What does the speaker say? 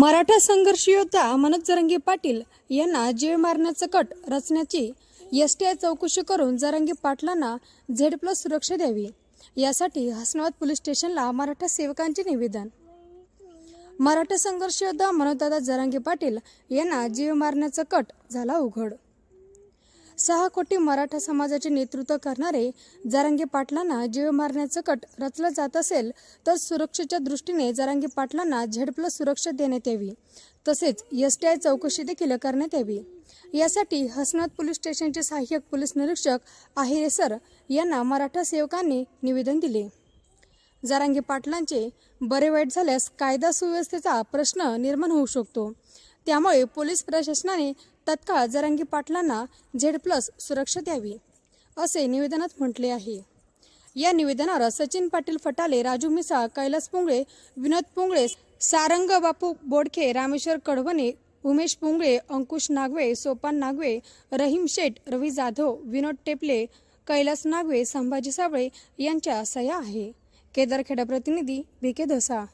मराठा संघर्ष योद्धा मनोज जरंगे पाटील यांना जीव मारण्याचं कट रचण्याची एस टी आय चौकशी करून जरंगे पाटलांना झेड प्लस सुरक्षा द्यावी. यासाठी हसनाबाद पोलीस स्टेशनला मराठा सेवकांचे निवेदन. मराठा संघर्ष योद्धा मनोजदादा जरांगे पाटील यांना जीव मारण्याचं कट झाला उघड. सहा कोटी मराठा समाजाचे नेतृत्व करणारे जरांगे पाटलांना जीव मारण्याचं कट रचलं जात असेल तर सुरक्षेच्या दृष्टीने जरांगे पाटलांना झेड प्लस सुरक्षा देण्यात यावी. तसेच एसटीआय चौकशी देखील करण्यात यावी. यासाठी हसनाथ पोलीस स्टेशनचे सहाय्यक पोलीस निरीक्षक आहिरे सर यांना मराठा सेवकांनी निवेदन दिले. जरांगे पाटलांचे बरे वाईट झाल्यास कायदा सुव्यवस्थेचा प्रश्न निर्माण होऊ शकतो. त्यामुळे पोलीस प्रशासनाने तत्काळ जरंगी पाटलांना झेड प्लस सुरक्षा द्यावी असे निवेदनात म्हटले आहे. या निवेदनावर सचिन पाटील फटाले राजू मिसाळ कैलास पुंगळे विनोद पुंगळे सारंग बापू बोडखे रामेश्वर कडवणे उमेश पुंगळे अंकुश नागवे सोपान नागवे रहीम शेठ रवी जाधव विनोद टेपले कैलास नागवे संभाजी साबळे यांच्या सह्या आहे. केदारखेडा प्रतिनिधी बी के धसा.